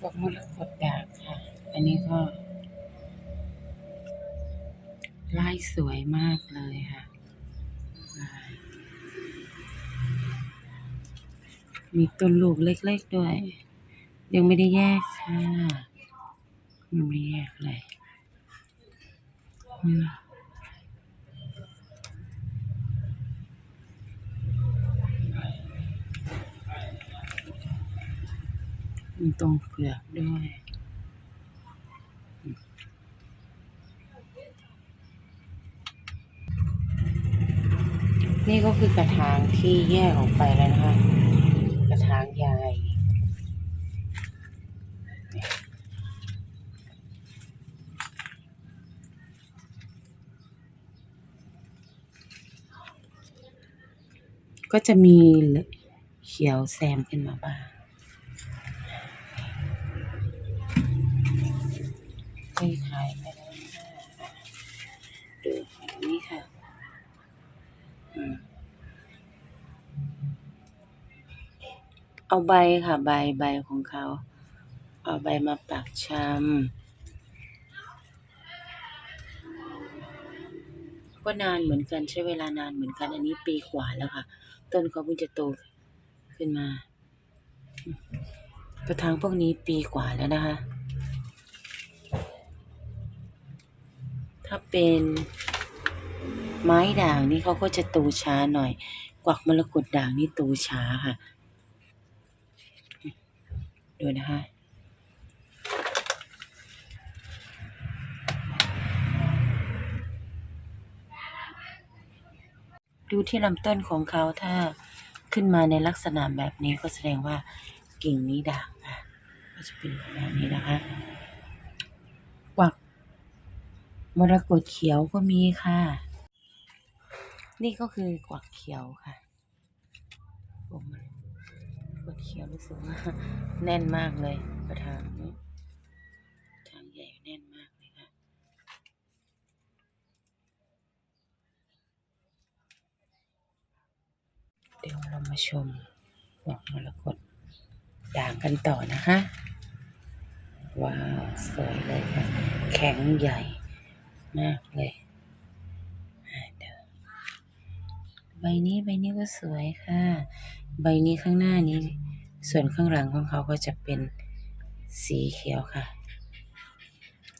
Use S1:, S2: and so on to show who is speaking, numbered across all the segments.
S1: พวกมรกตด่างค่ะ อันนี้ก็ลายสวยมากเลยค่ะ มีต้นลูกเล็กๆด้วย ยังไม่ได้แยกค่ะยังไม่แยกเลย อืม มีตรงเปลือกด้วยนี่ก็คือกระถางที่แยกออกไปแล้วนะคะ กระถางใหญ่ก็จะมีเขียวแซมขึ้นมาบ้าง เคยถ่ายไปแล้วค่ะดูค่ะนี่ค่ะอืมเอาใบค่ะ ใบใบของเขา เอาใบมาปักชำก็นานเหมือนกันใช้เวลานานเหมือนกัน อันนี้ปีกว่าแล้วค่ะ ต้นเขาเพิ่งจะโตขึ้นมากระถางพวกนี้ปีกว่าแล้วนะคะ ถ้าเป็นไม้ด่างนี่เขาก็จะโตช้าหน่อย กวักมรกตด่างนี่โตช้าค่ะ ดูนะคะดูที่ลำต้นของเขาถ้าขึ้นมาในลักษณะแบบนี้ก็แสดงว่ากิ่งนี้ด่างค่ะก็จะเป็นประมาณนี้นะคะ มรกตเขียวก็มีค่ะ นี่ก็คือกวักเขียวค่ะโอ้มันกวักเขียวรู้สึกว่าแน่นมากเลยกระถางนี้กระถางใหญ่แน่นมากเลยค่ะ เดี๋ยวเรามาชมดอกมรกตด่างกันต่อนะคะ ว้าว สวยเลยค่ะ แข็งใหญ่ มากเลยใบนี้ใบนี้ก็สวยค่ะ ใบนี้ข้างหน้านี้ ส่วนข้างหลังของเขาก็จะเป็นสีเขียวค่ะ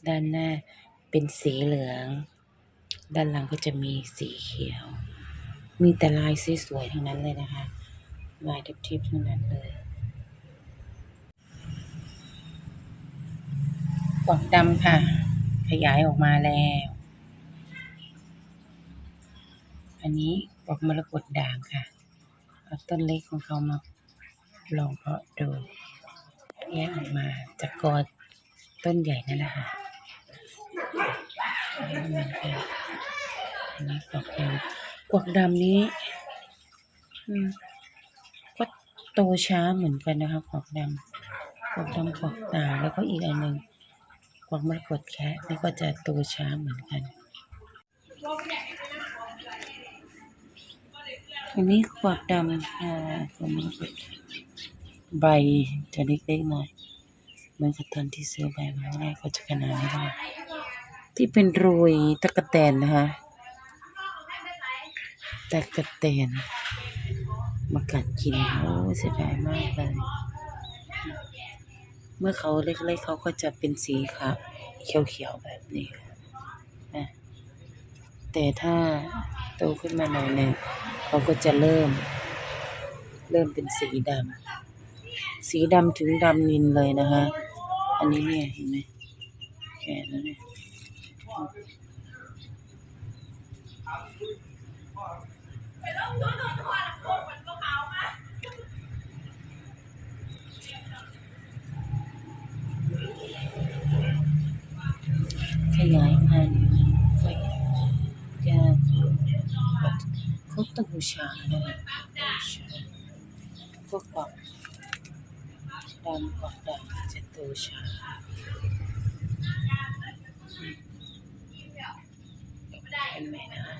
S1: ด้านหน้าเป็นสีเหลือง ด้านหลังก็จะมีสีเขียว มีแต่ลายสวยๆทั้งนั้นเลยนะคะ ลายทิพย์ๆทั้งนั้นเลยกวักดำค่ะ ขยายออกมาแล้ว อันนี้กวักมรกตด่างค่ะ เอาต้นเล็กของเขามาลองเพาะดูแยกออกมาจากกอต้นใหญ่นั่นแหละค่ะอันนี้เหมือนกันอันนี้กวักดำกวักดำนี้อืมก็โตช้าเหมือนกันนะคะกวักดำกวักดำกวักตาแล้วก็อีกอันหนึ่ง วักมรกตแคะนี่ก็จะโตช้าเหมือนกันอันนี้กวักดำค่ะกวักมรกตใบจะเล็กๆหน่อยเหมือนกับตอนที่ซื้อใบมาแรกก็จะขนาดนี้ได้ที่เป็นโรยตะกะแตนนะคะตะกะแตนมากัดกินโอ้เสียดายมากเลย เมื่อเขาเล็กๆเขาก็จะเป็นสีขาวเขียวๆแบบนี้นะแต่ถ้าโตขึ้นมาหน่อยหนึ่งเขาก็จะเริ่ม เริ่มเป็นสีดำสีดำถึงดำนินเลยนะคะ อันนี้เนี่ยเห็นไหมแก่แล้วเนี่ย ยายพันธุ์ก็จะเขาตูชาเลยตูชาพวกกวักดำกวักดำจะตูชาเห็นไหมนะคะ